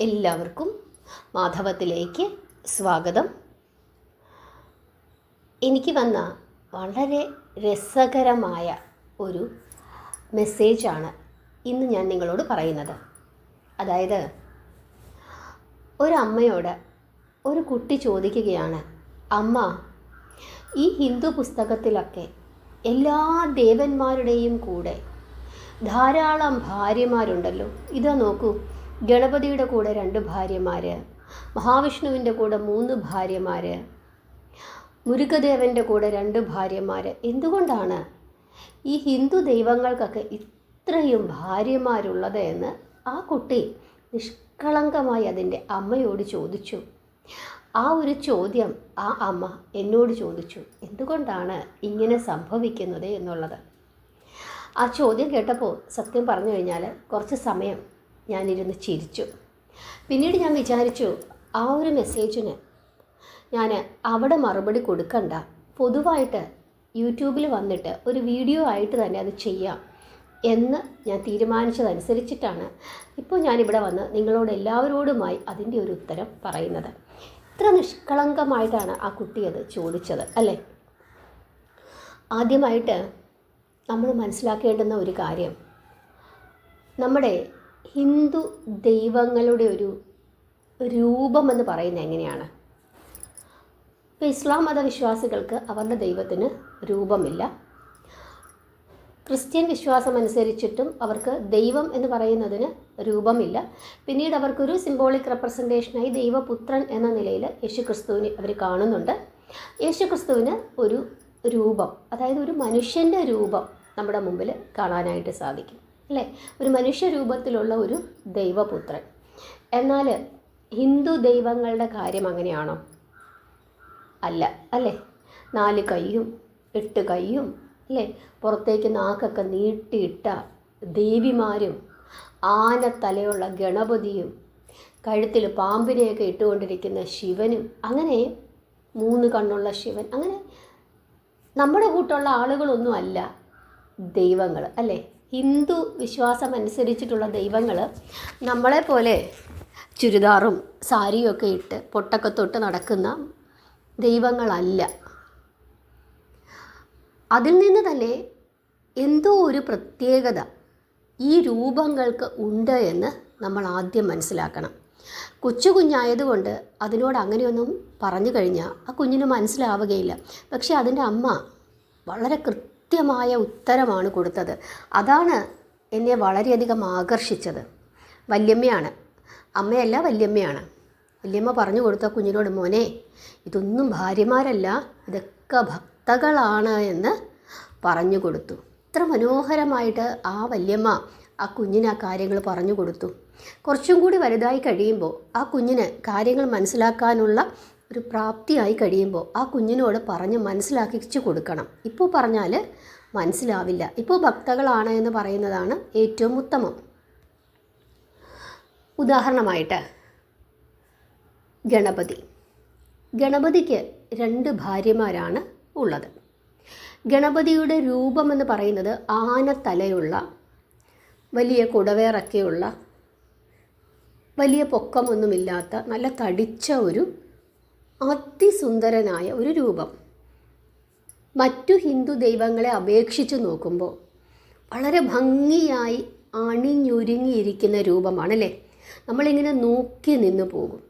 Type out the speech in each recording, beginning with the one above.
എല്ലാവർക്കും മാധവത്തിലേക്ക് സ്വാഗതം. എനിക്ക് വന്ന വളരെ രസകരമായ ഒരു മെസ്സേജാണ് ഇന്ന് ഞാൻ നിങ്ങളോട് പറയുന്നത്. അതായത് ഒരമ്മയോട് ഒരു കുട്ടി ചോദിക്കുകയാണ് അമ്മ ഈ ഹിന്ദു പുസ്തകത്തിലൊക്കെ എല്ലാ ദേവന്മാരുടെയും കൂടെ ധാരാളം ഭാര്യമാരുണ്ടല്ലോ. ഇതാ നോക്കൂ ഗണപതിയുടെ കൂടെ രണ്ട് ഭാര്യമാർ മഹാവിഷ്ണുവിന്റെ കൂടെ മൂന്ന് ഭാര്യമാർ മുരുകദേവന്റെ കൂടെ രണ്ട് ഭാര്യമാർ എന്തുകൊണ്ടാണ് ഈ ഹിന്ദു ദൈവങ്ങൾക്കൊക്കെ ഇത്രയും ഭാര്യമാരുള്ളത് എന്ന് ആ കുട്ടി നിഷ്കളങ്കമായി അതിന്റെ അമ്മയോട് ചോദിച്ചു. ആ ഒരു ചോദ്യം ആ അമ്മ എന്നോട് ചോദിച്ചു. എന്തുകൊണ്ടാണ് ഇങ്ങനെ സംഭവിക്കുന്നത് എന്നുള്ളത്? ആ ചോദ്യം കേട്ടപ്പോൾ സത്യം പറഞ്ഞു കഴിഞ്ഞാൽ കുറച്ച് സമയം ഞാനിരുന്ന് ചിരിച്ചു. പിന്നീട് ഞാൻ വിചാരിച്ചു ആ ഒരു മെസ്സേജിന് ഞാൻ അവിടെ മറുപടി കൊടുക്കണ്ട. പൊതുവായിട്ട് യൂട്യൂബിൽ വന്നിട്ട് ഒരു വീഡിയോ ആയിട്ട് തന്നെ അത് ചെയ്യാം എന്ന് ഞാൻ തീരുമാനിച്ചതനുസരിച്ചിട്ടാണ് ഇപ്പോൾ ഞാനിവിടെ വന്ന് നിങ്ങളോട് എല്ലാവരോടുമായി അതിന്റെ ഒരു ഉത്തരം പറയുന്നത്. ഇത്ര നിഷ്കളങ്കമായിട്ടാണ് ആ കുട്ടി അത് ചോദിച്ചത് അല്ലേ? ആദ്യമായിട്ട് നമ്മൾ മനസ്സിലാക്കേണ്ടുന്ന ഒരു കാര്യം നമ്മുടെ ഹിന്ദു ദൈവങ്ങളുടെ ഒരു രൂപമെന്ന് പറയുന്നത് എങ്ങനെയാണ്? ഇപ്പോൾ ഇസ്ലാം മതവിശ്വാസികൾക്ക് അവരുടെ ദൈവത്തിന് രൂപമില്ല. ക്രിസ്ത്യൻ വിശ്വാസം അനുസരിച്ചിട്ടും അവർക്ക് ദൈവം എന്ന് പറയുന്നതിന് രൂപമില്ല. പിന്നീട് അവർക്കൊരു സിംബോളിക് റെപ്രസെന്റേഷനായി ദൈവപുത്രൻ എന്ന നിലയിൽ യേശുക്രിസ്തുവിനെ അവർ കാണുന്നുണ്ട്. യേശുക്രിസ്തുവിന് ഒരു രൂപം അതായത് ഒരു മനുഷ്യന്റെ രൂപം നമ്മുടെ മുമ്പിൽ കാണാനായിട്ട് സാധിക്കും. അല്ലേ? ഒരു മനുഷ്യരൂപത്തിലുള്ള ഒരു ദൈവപുത്രൻ. എന്നാൽ ഹിന്ദു ദൈവങ്ങളുടെ കാര്യം അങ്ങനെയാണോ? അല്ല അല്ലേ? നാല് കൈയും എട്ട് കൈയും അല്ലേ? പുറത്തേക്ക് നാക്കൊക്കെ നീട്ടിയിട്ട ദേവിമാരും ആനത്തലയുള്ള ഗണപതിയും കഴുത്തിൽ പാമ്പിനെയൊക്കെ ഇട്ടുകൊണ്ടിരിക്കുന്ന ശിവനും അങ്ങനെ മൂന്ന് കണ്ണുള്ള ശിവൻ അങ്ങനെ നമ്മുടെ കൂട്ടുള്ള ആളുകളൊന്നും അല്ല ദൈവങ്ങൾ അല്ലേ? ഹിന്ദു വിശ്വാസം അനുസരിച്ചിട്ടുള്ള ദൈവങ്ങൾ നമ്മളെ പോലെ ചുരിദാറും സാരിയും ഒക്കെ ഇട്ട് പൊട്ടൊക്കെ തൊട്ട് നടക്കുന്ന ദൈവങ്ങളല്ല. അതിൽ നിന്ന് തന്നെ എന്തോ ഒരു പ്രത്യേകത ഈ രൂപങ്ങൾക്ക് ഉണ്ട് എന്ന് നമ്മൾ ആദ്യം മനസ്സിലാക്കണം. കൊച്ചു കുഞ്ഞായതുകൊണ്ട് അതിനോട് അങ്ങനെയൊന്നും പറഞ്ഞു കഴിഞ്ഞാൽ ആ കുഞ്ഞിന് മനസ്സിലാവുകയില്ല. പക്ഷേ അതിന്റെ അമ്മ വളരെ കൃത്യമായ ഉത്തരമാണ് കൊടുത്തത്. അതാണ് എന്നെ വളരെയധികം ആകർഷിച്ചത്. വല്യമ്മയാണ്. അമ്മയല്ല വല്യമ്മയാണ്. വല്യമ്മ പറഞ്ഞു കൊടുത്ത കുഞ്ഞിനോട് മോനെ ഇതൊന്നും ഭാര്യമാരല്ല ഇതൊക്കെ ഭക്തകളാണ് എന്ന് പറഞ്ഞു കൊടുത്തു. ഇത്ര മനോഹരമായിട്ട് ആ വല്യമ്മ ആ കുഞ്ഞിന് ആ കാര്യങ്ങൾ പറഞ്ഞു കൊടുത്തു. കുറച്ചും കൂടി വലുതായി കഴിയുമ്പോൾ ആ കുഞ്ഞിന് കാര്യങ്ങൾ മനസ്സിലാക്കാനുള്ള ഒരു പ്രാപ്തിയായി കഴിയുമ്പോൾ ആ കുഞ്ഞിനോട് പറഞ്ഞ് മനസ്സിലാക്കിച്ചു കൊടുക്കണം. ഇപ്പോൾ പറഞ്ഞാൽ മനസ്സിലാവില്ല. ഇപ്പോൾ ഭക്തകളാണ് എന്ന് പറയുന്നതാണ് ഏറ്റവും ഉത്തമം. ഉദാഹരണമായിട്ട് ഗണപതി. ഗണപതിക്ക് രണ്ട് ഭാര്യമാരാണ് ഉള്ളത്. ഗണപതിയുടെ രൂപമെന്ന് പറയുന്നത് ആനത്തലയുള്ള വലിയ കുടവേറൊക്കെയുള്ള വലിയ പൊക്കമൊന്നുമില്ലാത്ത നല്ല തടിച്ച ഒരു അതിസുന്ദരനായ ഒരു രൂപം. മറ്റു ഹിന്ദു ദൈവങ്ങളെ അപേക്ഷിച്ച് നോക്കുമ്പോൾ വളരെ ഭംഗിയായി അണിഞ്ഞൊരുങ്ങിയിരിക്കുന്ന രൂപമാണല്ലേ? നമ്മളിങ്ങനെ നോക്കി നിന്ന് പോകും.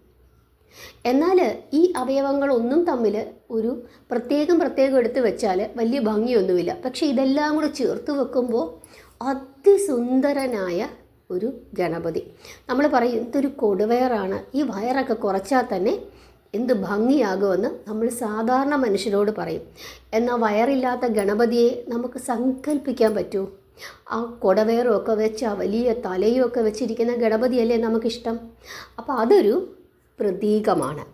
എന്നാൽ ഈ അവയവങ്ങളൊന്നും തമ്മിൽ ഒരു പ്രത്യേകം പ്രത്യേകം എടുത്ത് വെച്ചാൽ വലിയ ഭംഗിയൊന്നുമില്ല. പക്ഷേ ഇതെല്ലാം കൂടെ ചേർത്ത് വെക്കുമ്പോൾ അതിസുന്ദരനായ ഒരു ഗണപതി. നമ്മൾ പറയും ഇതൊരു കൊടുവയറാണ്. ഈ വയറൊക്കെ കുറച്ചാൽ തന്നെ എന്ത് ഭംഗിയാകുമെന്ന് നമ്മൾ സാധാരണ മനുഷ്യരോട് പറയും. എന്നാൽ വയറില്ലാത്ത ഗണപതിയെ നമുക്ക് സങ്കല്പിക്കാൻ പറ്റൂ. ആ കുടവേറും ഒക്കെ വെച്ച് ആ വലിയ തലയും ഒക്കെ വെച്ചിരിക്കുന്ന ഗണപതിയല്ലേ നമുക്കിഷ്ടം? അപ്പോൾ അതൊരു പ്രതീകമാണ്.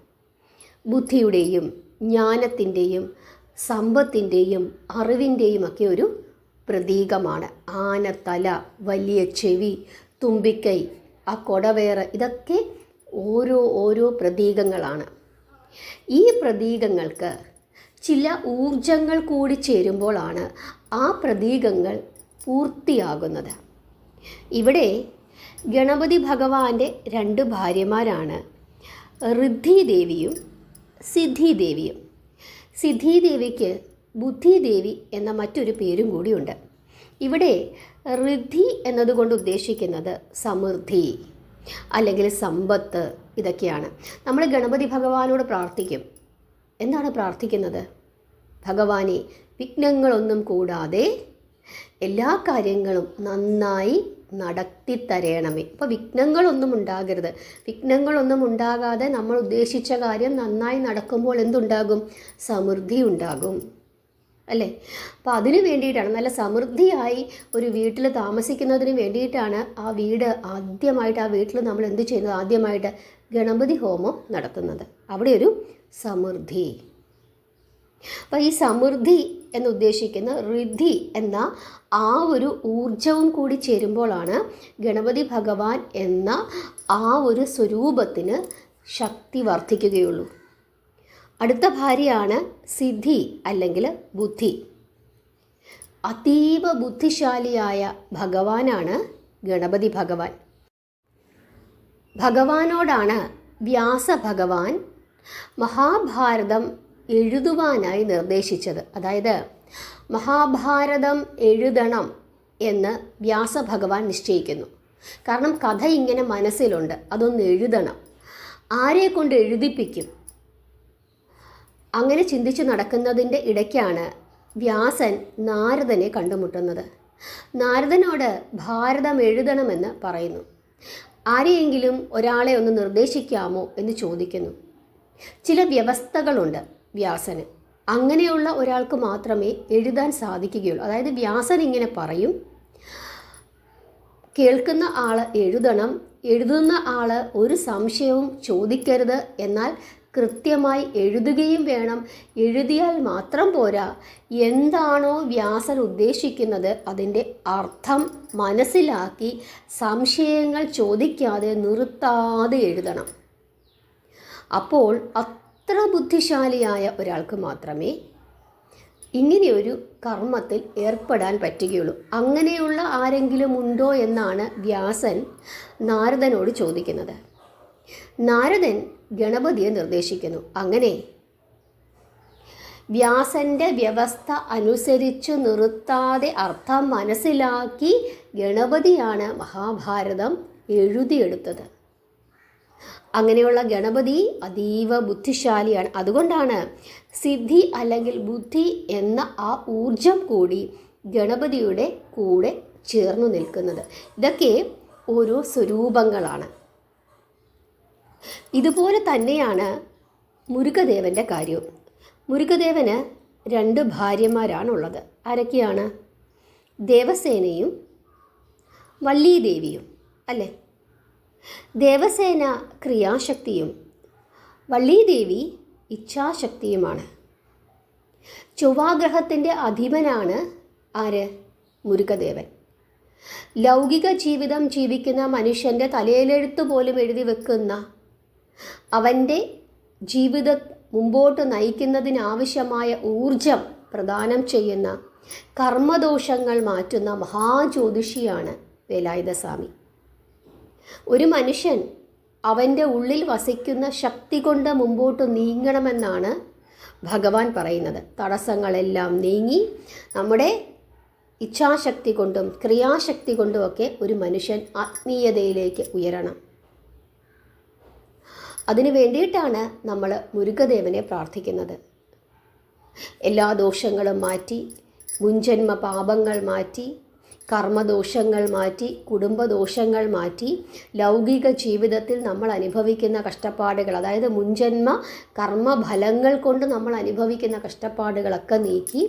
ബുദ്ധിയുടെയും ജ്ഞാനത്തിന്റെയും സമ്പത്തിന്റെയും അറിവിന്റെയും ഒക്കെ ഒരു പ്രതീകമാണ്. ആനത്തല വലിയ ചെവി തുമ്പിക്കൈ ആ കൊടവേറ് ഇതൊക്കെ ഓരോ ഓരോ പ്രതീകങ്ങളാണ്. ഈ പ്രതീകങ്ങൾക്ക് ചില ഊർജങ്ങൾ കൂടി ചേരുമ്പോഴാണ് ആ പ്രതീകങ്ങൾ പൂർത്തിയാകുന്നത്. ഇവിടെ ഗണപതി ഭഗവാന്റെ രണ്ട് ഭാര്യമാരാണ്. ഋദ്ധിദേവിയും സിദ്ധിദേവിയും. സിദ്ധിദേവിക്ക് ബുദ്ധിദേവി എന്ന മറ്റൊരു പേരും കൂടിയുണ്ട്. ഇവിടെ ഋദ്ധി എന്നതുകൊണ്ട് ഉദ്ദേശിക്കുന്നത് സമൃദ്ധി അല്ലെങ്കിൽ സമ്പത്ത് ഇതൊക്കെയാണ്. നമ്മൾ ഗണപതി ഭഗവാനോട് പ്രാർത്ഥിക്കും. എന്താണ് പ്രാർത്ഥിക്കുന്നത്? ഭഗവാനെ വിഘ്നങ്ങളൊന്നും കൂടാതെ എല്ലാ കാര്യങ്ങളും നന്നായി നടത്തി തരണമേ അപ്പോൾ വിഘ്നങ്ങളൊന്നും ഉണ്ടാകരുത്. വിഘ്നങ്ങളൊന്നും ഉണ്ടാകാതെ നമ്മൾ ഉദ്ദേശിച്ച കാര്യം നന്നായി നടക്കുമ്പോൾ എന്തുണ്ടാകും? സമൃദ്ധി ഉണ്ടാകും. അല്ലേ? അപ്പോൾ അതിന് വേണ്ടിയിട്ടാണ് നല്ല സമൃദ്ധിയായി ഒരു വീട്ടിൽ താമസിക്കുന്നതിന് വേണ്ടിയിട്ടാണ് ആ വീട് ആദ്യമായിട്ട് ആ വീട്ടിൽ നമ്മൾ എന്ത് ചെയ്യുന്നത്? ആദ്യമായിട്ട് ഗണപതി ഹോമം നടത്തുന്നത്. അവിടെ ഒരു സമൃദ്ധി. അപ്പോൾ ഈ സമൃദ്ധി എന്ന് ഉദ്ദേശിക്കുന്ന ഋദ്ധി എന്ന ആ ഒരു ഊർജവും കൂടി ചേരുമ്പോഴാണ് ഗണപതി ഭഗവാൻ എന്ന ആ ഒരു സ്വരൂപത്തിന് ശക്തി വർദ്ധിക്കുകയുള്ളൂ. അടുത്ത ഭാര്യയാണ് സിദ്ധി അല്ലെങ്കിൽ ബുദ്ധി. അതീവ ബുദ്ധിശാലിയായ ഭഗവാനാണ് ഗണപതി ഭഗവാൻ. ഭഗവാനോടാണ് വ്യാസ ഭഗവാൻ മഹാഭാരതം എഴുതുവാനായി നിർദ്ദേശിച്ചത്. അതായത് മഹാഭാരതം എഴുതണം എന്ന് വ്യാസ ഭഗവാൻ നിശ്ചയിക്കുന്നു. കാരണം കഥ ഇങ്ങനെ മനസ്സിലുണ്ട്. അതൊന്ന് എഴുതണം. ആരെ കൊണ്ട് എഴുതിപ്പിക്കും? അങ്ങനെ ചിന്തിച്ചു നടക്കുന്നതിന്റെ ഇടയ്ക്കാണ് വ്യാസൻ നാരദനെ കണ്ടുമുട്ടുന്നത്. നാരദനോട് ഭാരതം എഴുതണമെന്ന് പറയുന്നു. ആരെയെങ്കിലും ഒരാളെ ഒന്ന് നിർദ്ദേശിക്കാമോ എന്ന് ചോദിക്കുന്നു. ചില വ്യവസ്ഥകളുണ്ട് വ്യാസന്. അങ്ങനെയുള്ള ഒരാൾക്ക് മാത്രമേ എഴുതാൻ സാധിക്കുകയുള്ളൂ. അതായത് വ്യാസൻ ഇങ്ങനെ പറയും കേൾക്കുന്ന ആൾ എഴുതണം എഴുതുന്ന ആൾ ഒരു സംശയവും ചോദിക്കരുത് എന്നാൽ കൃത്യമായി എഴുതുകയും വേണം. എഴുതിയാൽ മാത്രം പോരാ. എന്താണോ വ്യാസൻ ഉദ്ദേശിക്കുന്നത് അതിന്റെ അർത്ഥം മനസ്സിലാക്കി സംശയങ്ങൾ ചോദിക്കാതെ നിർത്താതെ എഴുതണം. അപ്പോൾ അത്ര ബുദ്ധിശാലിയായ ഒരാൾക്ക് മാത്രമേ ഇങ്ങനെയൊരു കർമ്മത്തിൽ ഏർപ്പെടാൻ പറ്റുകയുള്ളൂ. അങ്ങനെയുള്ള ആരെങ്കിലും ഉണ്ടോ എന്നാണ് വ്യാസൻ നാരദനോട് ചോദിക്കുന്നത്. നാരദൻ ഗണപതിയെ നിർദ്ദേശിക്കുന്നു. അങ്ങനെ വ്യാസന്റെ വ്യവസ്ഥ അനുസരിച്ച് നിർത്താതെ അർത്ഥം മനസ്സിലാക്കി ഗണപതിയാണ് മഹാഭാരതം എഴുതിയെടുത്തത്. അങ്ങനെയുള്ള ഗണപതി അതീവ ബുദ്ധിശാലിയാണ്. അതുകൊണ്ടാണ് സിദ്ധി അല്ലെങ്കിൽ ബുദ്ധി എന്ന ആ ഊർജം കൂടി ഗണപതിയുടെ കൂടെ ചേർന്നു നിൽക്കുന്നത്. ഇതൊക്കെ ഓരോ സ്വരൂപങ്ങളാണ്. ഇതുപോലെ തന്നെയാണ് മുരുകദേവന്റെ കാര്യവും മുരുകദേവന് രണ്ട് ഭാര്യമാരാണുള്ളത്. ആരൊക്കെയാണ്? ദേവസേനയും വള്ളീദേവിയും അല്ലേ? ദേവസേന ക്രിയാശക്തിയും വള്ളീദേവി ഇച്ഛാശക്തിയുമാണ്. ചൊവ്വാഗ്രഹത്തിന്റെ അധിപനാണ് ആര്? മുരുകദേവൻ. ലൗകിക ജീവിതം ജീവിക്കുന്ന മനുഷ്യന്റെ തലയിലെഴുത്ത് പോലും എഴുതി വെക്കുന്ന അവന്റെ ജീവിതം മുമ്പോട്ട് നയിക്കുന്നതിനാവശ്യമായ ഊർജം പ്രദാനം ചെയ്യുന്ന കർമ്മദോഷങ്ങൾ മാറ്റുന്ന മഹാജ്യോതിഷിയാണ് വേലായുധസ്വാമി. ഒരു മനുഷ്യൻ അവന്റെ ഉള്ളിൽ വസിക്കുന്ന ശക്തി കൊണ്ട് മുമ്പോട്ട് നീങ്ങണമെന്നാണ് ഭഗവാൻ പറയുന്നത്. തടസ്സങ്ങളെല്ലാം നീങ്ങി നമ്മുടെ ഇച്ഛാശക്തി കൊണ്ടും ക്രിയാശക്തി കൊണ്ടുമൊക്കെ ഒരു മനുഷ്യൻ ആത്മീയതയിലേക്ക് ഉയരണം. അതിനു വേണ്ടിയിട്ടാണ് നമ്മൾ മുരുകദേവനെ പ്രാർത്ഥിക്കുന്നത്. എല്ലാ ദോഷങ്ങളും മാറ്റി മുൻജന്മ പാപങ്ങൾ മാറ്റി കർമ്മദോഷങ്ങൾ മാറ്റി കുടുംബദോഷങ്ങൾ മാറ്റി ലൗകിക ജീവിതത്തിൽ നമ്മൾ അനുഭവിക്കുന്ന കഷ്ടപ്പാടുകൾ അതായത് മുൻജന്മ കർമ്മഫലങ്ങൾ കൊണ്ട് നമ്മൾ അനുഭവിക്കുന്ന കഷ്ടപ്പാടുകളൊക്കെ നീക്കി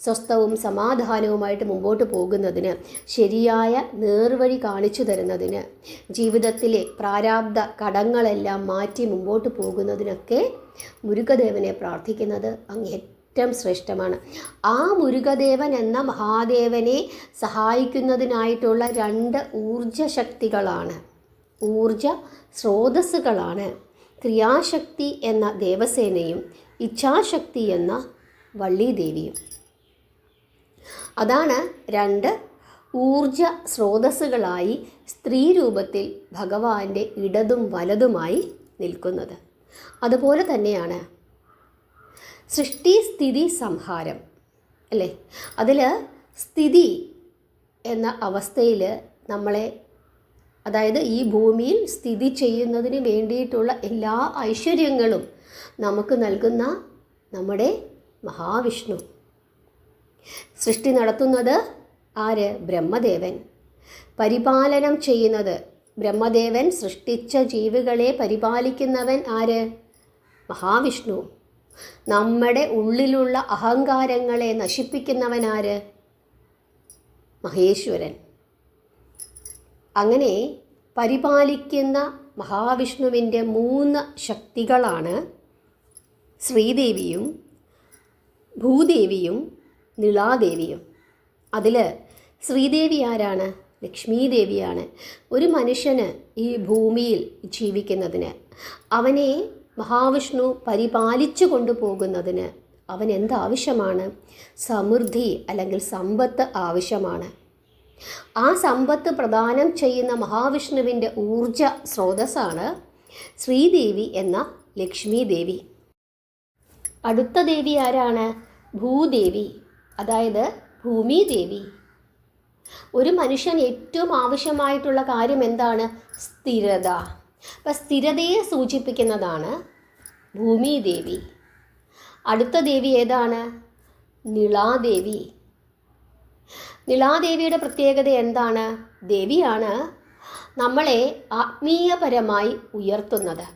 സ്വസ്ഥവും സമാധാനവുമായിട്ട് മുമ്പോട്ട് പോകുന്നതിന് ശരിയായ നേർവഴി കാണിച്ചു തരുന്നതിന് ജീവിതത്തിലെ പ്രാരാബ്ധ കടങ്ങളെല്ലാം മാറ്റി മുമ്പോട്ട് പോകുന്നതിനൊക്കെ മുരുകദേവനെ പ്രാർത്ഥിക്കുന്നത് അങ്ങേ ഏറ്റവും ശ്രേഷ്ഠമാണ്. ആ മുരുകദേവൻ എന്ന മഹാദേവനെ സഹായിക്കുന്നതിനായിട്ടുള്ള രണ്ട് ഊർജ ശക്തികളാണ് ഊർജ സ്രോതസ്സുകളാണ്. ക്രിയാശക്തി എന്ന ദേവസേനയും ഇച്ഛാശക്തി എന്ന വള്ളീദേവിയും. അതാണ് രണ്ട് ഊർജ സ്രോതസ്സുകളായി സ്ത്രീ രൂപത്തിൽ ഭഗവാന്റെ ഇടതും വലതുമായി നിൽക്കുന്നത്. അതുപോലെ തന്നെയാണ് സൃഷ്ടി സ്ഥിതി സംഹാരം അല്ലേ? അതിൽ സ്ഥിതി എന്ന അവസ്ഥയിൽ നമ്മളെ അതായത് ഈ ഭൂമിയിൽ സ്ഥിതി ചെയ്യുന്നതിന് വേണ്ടിയിട്ടുള്ള എല്ലാ ഐശ്വര്യങ്ങളും നമുക്ക് നൽകുന്ന നമ്മുടെ മഹാവിഷ്ണു. സൃഷ്ടി നടത്തുന്നത് ആര്? ബ്രഹ്മദേവൻ. പരിപാലനം ചെയ്യുന്നത് ബ്രഹ്മദേവൻ സൃഷ്ടിച്ച ജീവികളെ പരിപാലിക്കുന്നവൻ ആര്? മഹാവിഷ്ണു. നമ്മുടെ ഉള്ളിലുള്ള അഹങ്കാരങ്ങളെ നശിപ്പിക്കുന്നവൻ ആര്? മഹേശ്വരൻ. അങ്ങനെ പരിപാലിക്കുന്ന മഹാവിഷ്ണുവിന്റെ മൂന്ന് ശക്തികളാണ് ശ്രീദേവിയും ഭൂദേവിയും നിളാദേവിയും. അതിൽ ശ്രീദേവി ആരാണ്? ലക്ഷ്മീ ദേവിയാണ് ഒരു മനുഷ്യന് ഈ ഭൂമിയിൽ ജീവിക്കുന്നതിന് അവനെ മഹാവിഷ്ണു പരിപാലിച്ചു കൊണ്ടുപോകുന്നതിന് അവൻ എന്താവശ്യമാണ്? സമൃദ്ധി അല്ലെങ്കിൽ സമ്പത്ത് ആവശ്യമാണ്. ആ സമ്പത്ത് പ്രദാനം ചെയ്യുന്ന മഹാവിഷ്ണുവിന്റെ ഊർജ സ്രോതസ്സാണ് ശ്രീദേവി എന്ന ലക്ഷ്മി ദേവി അടുത്ത ദേവി ആരാണ്? ഭൂദേവി. അതായത് ഭൂമി ദേവി ഒരു മനുഷ്യൻ ഏറ്റവും ആവശ്യമായിട്ടുള്ള കാര്യം എന്താണ്? സ്ഥിരത. അപ്പം സ്ഥിരതയെ സൂചിപ്പിക്കുന്നതാണ് ഭൂമി ദേവി അടുത്ത ദേവി ഏതാണ്? നിളാദേവി. നിളാദേവിയുടെ പ്രത്യേകത എന്താണ്? ദേവിയാണ് നമ്മളെ ആത്മീയപരമായി ഉയർത്തുന്നത്.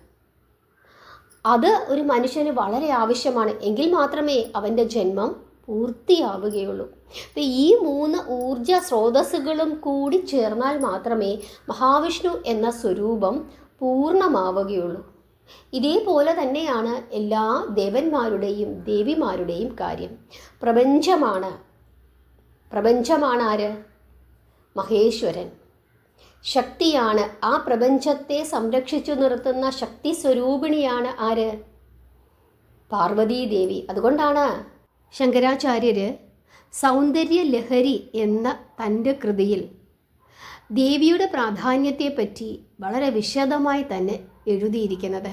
അത് ഒരു മനുഷ്യന് വളരെ ആവശ്യമാണ്. എങ്കിൽ മാത്രമേ അവന്റെ ജന്മം പൂർത്തിയാവുകയുള്ളൂ. അപ്പം ഈ മൂന്ന് ഊർജ സ്രോതസ്സുകളും കൂടി ചേർന്നാൽ മാത്രമേ മഹാവിഷ്ണു എന്ന സ്വരൂപം പൂർണമാവുകയുള്ളൂ. ഇതേപോലെ തന്നെയാണ് എല്ലാ ദേവന്മാരുടെയും ദേവിമാരുടെയും കാര്യം. പ്രപഞ്ചമാണ്. പ്രപഞ്ചമാണ് ആര്? മഹേശ്വരൻ. ശക്തിയാണ്. ആ പ്രപഞ്ചത്തെ സംരക്ഷിച്ചു നിർത്തുന്ന ശക്തി സ്വരൂപിണിയാണ് ആര്? പാർവതീദേവി. അതുകൊണ്ടാണ് ശങ്കരാചാര്യര് സൗന്ദര്യ ലഹരി എന്ന തന്റെ കൃതിയിൽ ദേവിയുടെ പ്രാധാന്യത്തെപ്പറ്റി വളരെ വിശദമായി തന്നെ എഴുതിയിരിക്കുന്നത്.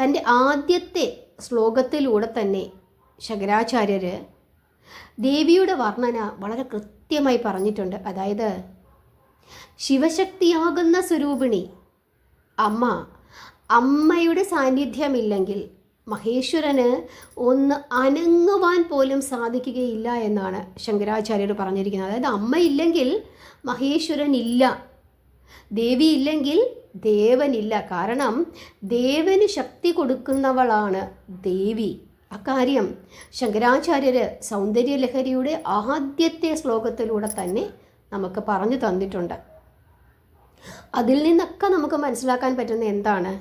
തന്റെ ആദ്യത്തെ ശ്ലോകത്തിലൂടെ തന്നെ ശങ്കരാചാര്യർ ദേവിയുടെ വർണന വളരെ കൃത്യമായി പറഞ്ഞിട്ടുണ്ട്. അതായത് ശിവശക്തിയാകുന്ന സ്വരൂപിണി അമ്മ അമ്മയുടെ സാന്നിധ്യമില്ലെങ്കിൽ മഹേശ്വരന് ഒന്ന് അനങ്ങുവാൻ പോലും സാധിക്കുകയില്ല എന്നാണ് ശങ്കരാചാര്യർ പറഞ്ഞിരിക്കുന്നത്. അതായത് അമ്മയില്ലെങ്കിൽ മഹേശ്വരൻ ഇല്ല ദേവി ഇല്ലെങ്കിൽ ദേവനില്ല കാരണം ദേവന് ശക്തി കൊടുക്കുന്നവളാണ് ദേവി. അക്കാര്യം ശങ്കരാചാര്യർ സൗന്ദര്യലഹരിയുടെ ആദ്യത്തെ ശ്ലോകത്തിലൂടെ തന്നെ നമുക്ക് പറഞ്ഞു തന്നിട്ടുണ്ട്. അതിൽ നിന്നൊക്കെ നമുക്ക് മനസ്സിലാക്കാൻ പറ്റുന്ന എന്താണ്?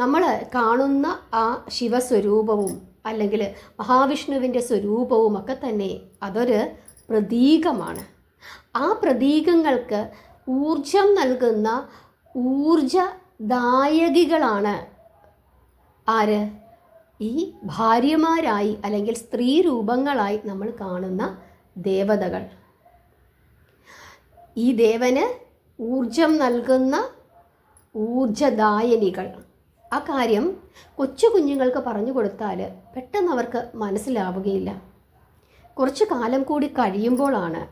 നമ്മൾ കാണുന്ന ആ ശിവസ്വരൂപവും അല്ലെങ്കിൽ മഹാവിഷ്ണുവിന്റെ സ്വരൂപവും ഒക്കെ തന്നെ അതൊരു പ്രതീകമാണ്. ആ പ്രതീകങ്ങൾക്ക് ഊർജം നൽകുന്ന ഊർജദായകികളാണ് ആര്? ഈ ഭാര്യമാരായി അല്ലെങ്കിൽ സ്ത്രീ രൂപങ്ങളായി നമ്മൾ കാണുന്ന ദേവതകൾ. ഈ ദേവന് ഊർജം നൽകുന്ന ഊർജദായനികൾ. ആ കാര്യം കൊച്ചു കുഞ്ഞുങ്ങൾക്ക് പറഞ്ഞു കൊടുത്താൽ പെട്ടെന്ന് അവർക്ക് മനസ്സിലാവുകയില്ല. കുറച്ച് കാലം കൂടി കഴിയുമ്പോഴാണ്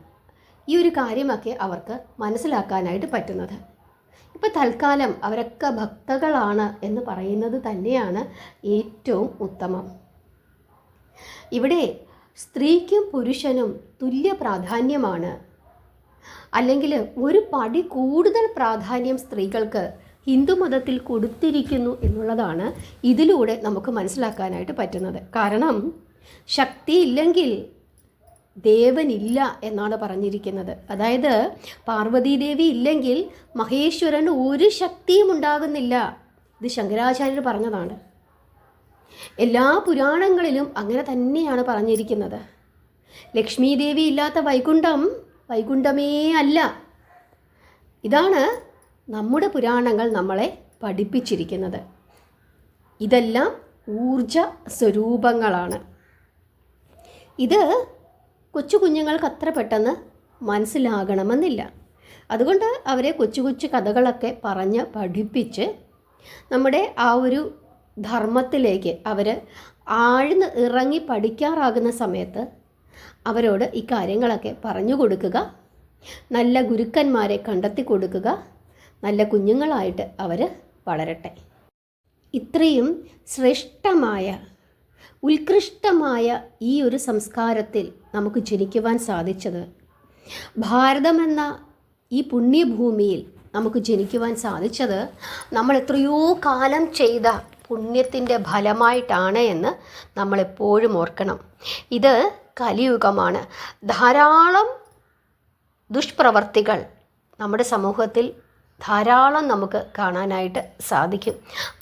ഈ ഒരു കാര്യമൊക്കെ അവർക്ക് മനസ്സിലാക്കാനായിട്ട് പറ്റുന്നത്. ഇപ്പോൾ തൽക്കാലം അവരൊക്കെ ഭക്തകളാണ് എന്ന് പറയുന്നത് തന്നെയാണ് ഏറ്റവും ഉത്തമം. ഇവിടെ സ്ത്രീക്കും പുരുഷനും തുല്യ പ്രാധാന്യമാണ്. അല്ലെങ്കിൽ ഒരു പടി കൂടുതൽ പ്രാധാന്യം സ്ത്രീകൾക്ക് ഹിന്ദുമതത്തിൽ കൊടുത്തിരിക്കുന്നു എന്നുള്ളതാണ് ഇതിലൂടെ നമുക്ക് മനസ്സിലാക്കാനായിട്ട് പറ്റുന്നത്. കാരണം ശക്തി ഇല്ലെങ്കിൽ ദേവനില്ല എന്നാണ് പറഞ്ഞിരിക്കുന്നത്. അതായത് പാർവതീദേവി ഇല്ലെങ്കിൽ മഹേശ്വരന് ഒരു ശക്തിയും ഉണ്ടാകുന്നില്ല. ഇത് ശങ്കരാചാര്യർ പറഞ്ഞതാണ്. എല്ലാ പുരാണങ്ങളിലും അങ്ങനെ തന്നെയാണ് പറഞ്ഞിരിക്കുന്നത്. ലക്ഷ്മി ദേവി ഇല്ലാത്ത വൈകുണ്ഠം വൈകുണ്ഠമേ അല്ല. ഇതാണ് നമ്മുടെ പുരാണങ്ങൾ നമ്മളെ പഠിപ്പിച്ചിരിക്കുന്നത്. ഇതെല്ലാം ഊർജ സ്വരൂപങ്ങളാണ്. ഇത് കൊച്ചു കുഞ്ഞുങ്ങൾക്ക് അത്ര പെട്ടെന്ന് മനസ്സിലാകണമെന്നില്ല. അതുകൊണ്ട് അവരെ കൊച്ചു കൊച്ചു കഥകളൊക്കെ പറഞ്ഞ് പഠിപ്പിച്ച് നമ്മുടെ ആ ഒരു ധർമ്മത്തിലേക്ക് അവർ ആഴ്ന്ന് ഇറങ്ങി പഠിക്കാറാകുന്ന സമയത്ത് അവരോട് ഇക്കാര്യങ്ങളൊക്കെ കാര്യങ്ങളൊക്കെ പറഞ്ഞു കൊടുക്കുക നല്ല ഗുരുക്കന്മാരെ കണ്ടെത്തി കൊടുക്കുക നല്ല കുഞ്ഞുങ്ങളായിട്ട് അവർ വളരട്ടെ. ഇത്രയും ശ്രേഷ്ഠമായ ഉത്കൃഷ്ടമായ ഈ ഒരു സംസ്കാരത്തിൽ നമുക്ക് ജനിക്കുവാൻ സാധിച്ചത് ഭാരതമെന്ന ഈ പുണ്യഭൂമിയിൽ നമുക്ക് ജനിക്കുവാൻ സാധിച്ചത് നമ്മൾ എത്രയോ കാലം ചെയ്ത പുണ്യത്തിന്റെ ഫലമായിട്ടാണ് എന്ന് നമ്മളെപ്പോഴും ഓർക്കണം. ഇത് കലിയുഗമാണ്. ധാരാളം ദുഷ്പ്രവർത്തികൾ നമ്മുടെ സമൂഹത്തിൽ ധാരാളം നമുക്ക് കാണാനായിട്ട് സാധിക്കും.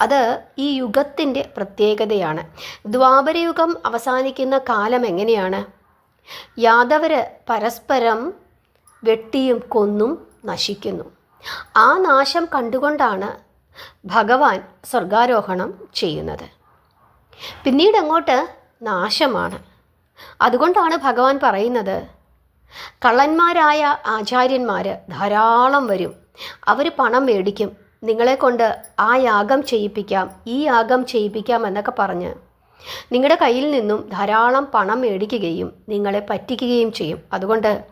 അത് ഈ യുഗത്തിന്റെ പ്രത്യേകതയാണ്. ദ്വാപരയുഗം അവസാനിക്കുന്ന കാലം എങ്ങനെയാണ്? യാദവർ പരസ്പരം വെട്ടിയും കൊന്നും നശിക്കുന്നു. ആ നാശം കണ്ടുകൊണ്ടാണ് ഭഗവാൻ സ്വർഗാരോഹണം ചെയ്യുന്നത്. പിന്നീട് അങ്ങോട്ട് നാശമാണ്. അതുകൊണ്ടാണ് ഭഗവാൻ പറയുന്നത് കള്ളന്മാരായ ആചാര്യന്മാർ ധാരാളം വരും. അവർ പണം മേടിക്കും. നിങ്ങളെ കൊണ്ട് ആ യാഗം ചെയ്യിപ്പിക്കാം ഈ യാഗം ചെയ്യിപ്പിക്കാം എന്നൊക്കെ പറഞ്ഞ് നിങ്ങളുടെ കയ്യിൽ നിന്നും ധാരാളം പണം മേടിക്കുകയും നിങ്ങളെ പറ്റിക്കുകയും ചെയ്യും. അതുകൊണ്ട്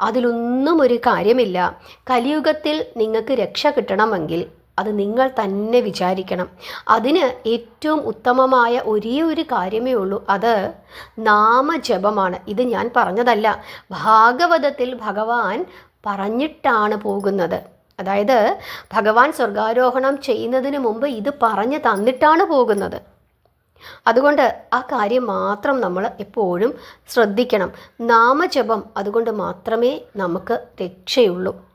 അതിലൊന്നും ഒരു കാര്യമില്ല. കലിയുഗത്തിൽ നിങ്ങൾക്ക് രക്ഷ കിട്ടണമെങ്കിൽ അത് നിങ്ങൾ തന്നെ വിചാരിക്കണം. അതിന് ഏറ്റവും ഉത്തമമായ ഒരേ ഒരു കാര്യമേ ഉള്ളൂ. അത് നാമജപമാണ്. ഇത് ഞാൻ പറഞ്ഞതല്ല. ഭാഗവതത്തിൽ ഭഗവാൻ പറഞ്ഞിട്ടാണ് പോകുന്നത്. അതായത് ഭഗവാൻ സ്വർഗാരോഹണം ചെയ്യുന്നതിന് മുമ്പ് ഇത് പറഞ്ഞു തന്നിട്ടാണ് പോകുന്നത്. അതുകൊണ്ട് ആ കാര്യം മാത്രം നമ്മൾ എപ്പോഴും ശ്രദ്ധിക്കണം. നാമജപം അതുകൊണ്ട് മാത്രമേ നമുക്ക് രക്ഷയുള്ളൂ.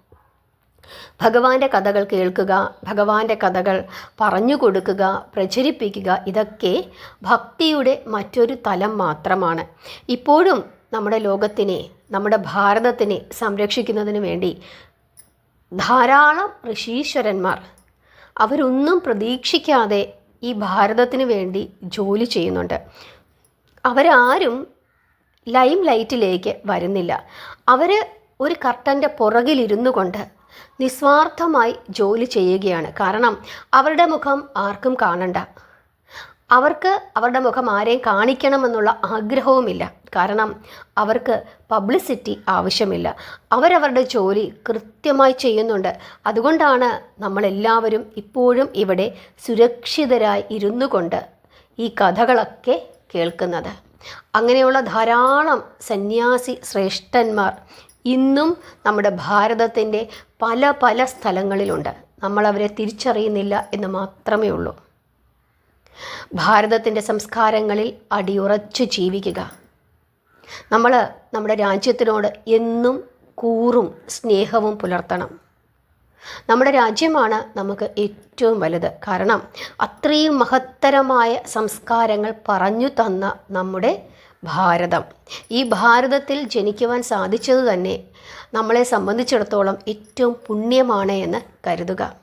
ഭഗവാന്റെ കഥകൾ കേൾക്കുക ഭഗവാന്റെ കഥകൾ പറഞ്ഞു കൊടുക്കുക പ്രചരിപ്പിക്കുക ഇതൊക്കെ ഭക്തിയുടെ മറ്റൊരു തലം മാത്രമാണ്. ഇപ്പോഴും നമ്മുടെ ലോകത്തിനെ നമ്മുടെ ഭാരതത്തിനെ സംരക്ഷിക്കുന്നതിന് വേണ്ടി ധാരാളം ഋഷീശ്വരന്മാർ അവരൊന്നും പ്രതീക്ഷിക്കാതെ ഈ ഭാരതത്തിന് വേണ്ടി ജോലി ചെയ്യുന്നുണ്ട്. അവരാരും ലൈം ലൈറ്റിലേക്ക് വരുന്നില്ല. അവർ ഒരു കർട്ടന്റെ പുറകിലിരുന്നു കൊണ്ട് നിസ്വാർത്ഥമായി ജോലി ചെയ്യുകയാണ്. കാരണം അവരുടെ മുഖം ആർക്കും കാണണ്ട. അവർക്ക് അവരുടെ മുഖം ആരെയും കാണിക്കണമെന്നുള്ള ആഗ്രഹവുമില്ല. കാരണം അവർക്ക് പബ്ലിസിറ്റി ആവശ്യമില്ല. അവരവരുടെ ജോലി കൃത്യമായി ചെയ്യുന്നുണ്ട്. അതുകൊണ്ടാണ് നമ്മളെല്ലാവരും ഇപ്പോഴും ഇവിടെ സുരക്ഷിതരായി ഇരുന്നു കൊണ്ട് ഈ കഥകളൊക്കെ കേൾക്കുന്നത്. അങ്ങനെയുള്ള ധാരാളം സന്യാസി ശ്രേഷ്ഠന്മാർ ഇന്നും നമ്മുടെ ഭാരതത്തിന്റെ പല പല സ്ഥലങ്ങളിലുണ്ട്. നമ്മളവരെ തിരിച്ചറിയുന്നില്ല എന്ന് മാത്രമേ ഉള്ളൂ. ഭാരതത്തിന്റെ സംസ്കാരങ്ങളിൽ അടിയുറച്ചു ജീവിക്കുക. നമ്മൾ നമ്മുടെ രാജ്യത്തിനോട് എന്നും കൂറും സ്നേഹവും പുലർത്തണം. നമ്മുടെ രാജ്യമാണ് നമുക്ക് ഏറ്റവും വലുത്. കാരണം അത്രയും മഹത്തരമായ സംസ്കാരങ്ങൾ പറഞ്ഞു തന്ന നമ്മുടെ ഭാരതം. ഈ ഭാരതത്തിൽ ജനിക്കുവാൻ സാധിച്ചത് തന്നെ നമ്മളെ സംബന്ധിച്ചിടത്തോളം ഏറ്റവും പുണ്യമാണ് എന്ന് കരുതുക.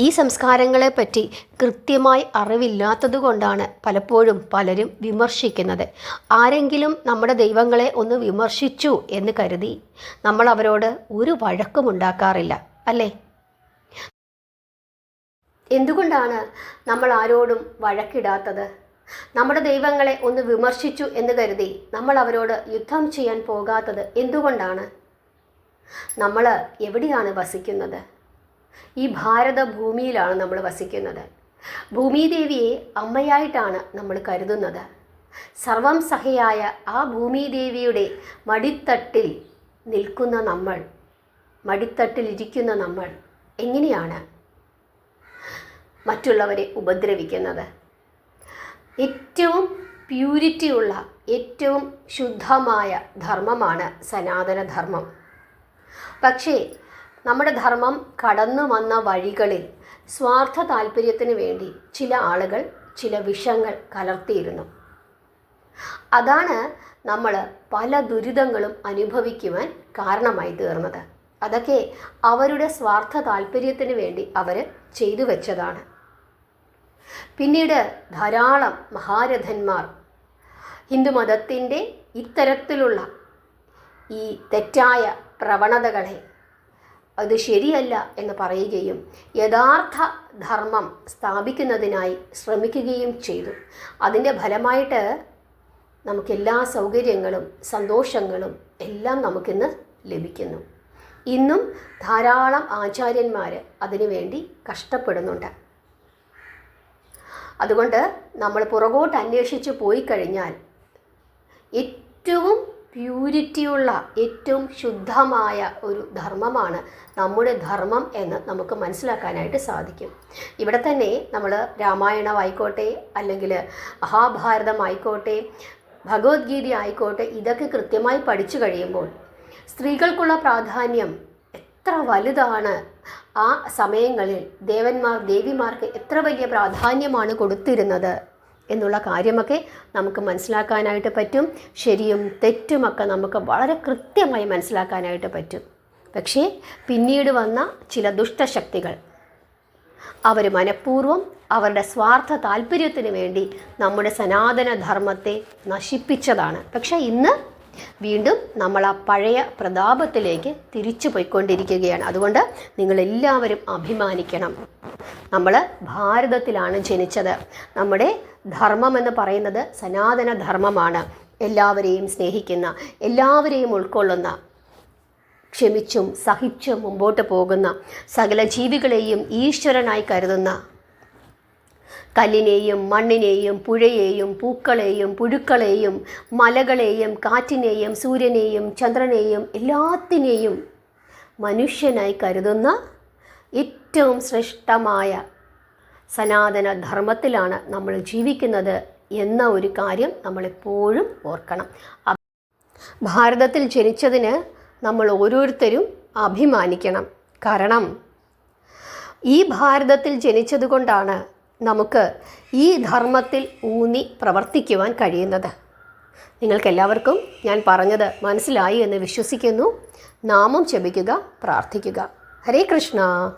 ഈ സംസ്കാരങ്ങളെപ്പറ്റി കൃത്യമായി അറിവില്ലാത്തത് കൊണ്ടാണ് പലപ്പോഴും പലരും വിമർശിക്കുന്നത്. ആരെങ്കിലും നമ്മുടെ ദൈവങ്ങളെ ഒന്ന് വിമർശിച്ചു എന്ന് കരുതി നമ്മൾ അവരോട് ഒരു വഴക്കും ഉണ്ടാക്കാറില്ല അല്ലേ? എന്തുകൊണ്ടാണ് നമ്മൾ ആരോടും വഴക്കിടാത്തത്? നമ്മുടെ ദൈവങ്ങളെ ഒന്ന് വിമർശിച്ചു എന്ന് കരുതി നമ്മൾ അവരോട് യുദ്ധം ചെയ്യാൻ പോകാത്തത് എന്തുകൊണ്ടാണ്? നമ്മൾ എവിടെയാണ് വസിക്കുന്നത്? ഈ ഭാരത ഭൂമിയിലാണ് നമ്മൾ വസിക്കുന്നത്. ഭൂമിദേവിയെ അമ്മയായിട്ടാണ് നമ്മൾ കരുതുന്നത്. സർവം സഹയായ ആ ഭൂമിദേവിയുടെ മടിത്തട്ടിൽ നിൽക്കുന്ന നമ്മൾ മടിത്തട്ടിൽ ഇരിക്കുന്ന നമ്മൾ എങ്ങനെയാണ് മറ്റുള്ളവരെ ഉപദ്രവിക്കുന്നത്? ഏറ്റവും പ്യൂരിറ്റിയുള്ള ഏറ്റവും ശുദ്ധമായ ധർമ്മമാണ് സനാതനധർമ്മം. പക്ഷേ നമ്മുടെ ധർമ്മം കടന്നു വന്ന വഴികളിൽ സ്വാർത്ഥ താല്പര്യത്തിന് വേണ്ടി ചില ആളുകൾ ചില വിഷങ്ങൾ കലർത്തിയിരുന്നു. അതാണ് നമ്മൾ പല ദുരിതങ്ങളും അനുഭവിക്കുവാൻ കാരണമായി തീർന്നത്. അതൊക്കെ അവരുടെ സ്വാർത്ഥ താല്പര്യത്തിന് വേണ്ടി അവർ ചെയ്തു വെച്ചതാണ്. പിന്നീട് ധാരാളം മഹാരഥന്മാർ. ഹിന്ദുമതത്തിന്റെ ഇത്തരത്തിലുള്ള ഈ തെറ്റായ പ്രവണതകളെ അത് ശരിയല്ല എന്ന് പറയുകയും യഥാർത്ഥ ധർമ്മം സ്ഥാപിക്കുന്നതിനായി ശ്രമിക്കുകയും ചെയ്തു. അതിന്റെ ഫലമായിട്ട് നമുക്കെല്ലാ സൗകര്യങ്ങളും സന്തോഷങ്ങളും എല്ലാം നമുക്കിന്ന് ലഭിക്കുന്നു. ഇന്നും ധാരാളം ആചാര്യന്മാർ അതിനുവേണ്ടി കഷ്ടപ്പെടുന്നുണ്ട്. അതുകൊണ്ട് നമ്മൾ പുറകോട്ട് അന്വേഷിച്ച് പോയി കഴിഞ്ഞാൽ ഏറ്റവും പ്യൂരിറ്റിയുള്ള ഏറ്റവും ശുദ്ധമായ ഒരു ധർമ്മമാണ് നമ്മുടെ ധർമ്മം എന്ന് നമുക്ക് മനസ്സിലാക്കാനായിട്ട് സാധിക്കും. ഇവിടെ തന്നെ നമ്മൾ രാമായണമായിക്കോട്ടെ അല്ലെങ്കിൽ മഹാഭാരതമായിക്കോട്ടെ ഭഗവത്ഗീത ആയിക്കോട്ടെ ഇതൊക്കെ കൃത്യമായി പഠിച്ചു കഴിയുമ്പോൾ സ്ത്രീകൾക്കുള്ള പ്രാധാന്യം എത്ര വലുതാണ് ആ സമയങ്ങളിൽ ദേവന്മാർ ദേവിമാർക്ക് എത്ര വലിയ പ്രാധാന്യമാണ് കൊടുത്തിരുന്നത് എന്നുള്ള കാര്യമൊക്കെ നമുക്ക് മനസ്സിലാക്കാനായിട്ട് പറ്റും. ശരിയും തെറ്റുമൊക്കെ നമുക്ക് വളരെ കൃത്യമായി മനസ്സിലാക്കാനായിട്ട് പറ്റും. പക്ഷേ പിന്നീട് വന്ന ചില ദുഷ്ടശക്തികൾ അവർ മനഃപൂർവം അവരുടെ സ്വാർത്ഥ താല്പര്യത്തിന് വേണ്ടി നമ്മുടെ സനാതന ധർമ്മത്തെ നശിപ്പിച്ചതാണ്. പക്ഷേ ഇന്ന് വീണ്ടും നമ്മൾ ആ പഴയ പ്രതാപത്തിലേക്ക് തിരിച്ചു പോയിക്കൊണ്ടിരിക്കുകയാണ്. അതുകൊണ്ട് നിങ്ങളെല്ലാവരും അഭിമാനിക്കണം. നമ്മൾ ഭാരതത്തിലാണ് ജനിച്ചത്. നമ്മുടെ ധർമ്മം എന്ന് പറയുന്നത് സനാതന ധർമ്മമാണ്. എല്ലാവരെയും സ്നേഹിക്കുന്ന എല്ലാവരെയും ഉൾക്കൊള്ളുന്ന ക്ഷമിച്ചും സഹിച്ചും മുമ്പോട്ട് പോകുന്ന സകല ജീവികളെയും ഈശ്വരനായി കരുതുന്ന കല്ലിനെയും മണ്ണിനെയും പുഴയെയും പൂക്കളെയും പുഴുക്കളെയും മലകളെയും കാറ്റിനെയും സൂര്യനെയും ചന്ദ്രനെയും എല്ലാത്തിനെയും മനുഷ്യനായി കരുതുന്ന ഏറ്റവും ശ്രേഷ്ഠമായ സനാതന ധർമ്മത്തിലാണ് നമ്മൾ ജീവിക്കുന്നത് എന്ന ഒരു കാര്യം നമ്മളെപ്പോഴും ഓർക്കണം. ഭാരതത്തിൽ ജനിച്ചതിന് നമ്മൾ ഓരോരുത്തരും അഭിമാനിക്കണം. കാരണം ഈ ഭാരതത്തിൽ ജനിച്ചതുകൊണ്ടാണ് നമുക്ക് ഈ ധർമ്മത്തിൽ ഊന്നി പ്രവർത്തിക്കുവാൻ കഴിയുന്നത്. നിങ്ങൾക്കെല്ലാവർക്കും ഞാൻ പറഞ്ഞത് മനസ്സിലായി എന്ന് വിശ്വസിക്കുന്നു. നാമം ജപിക്കുക പ്രാർത്ഥിക്കുക. ഹരേ കൃഷ്ണ.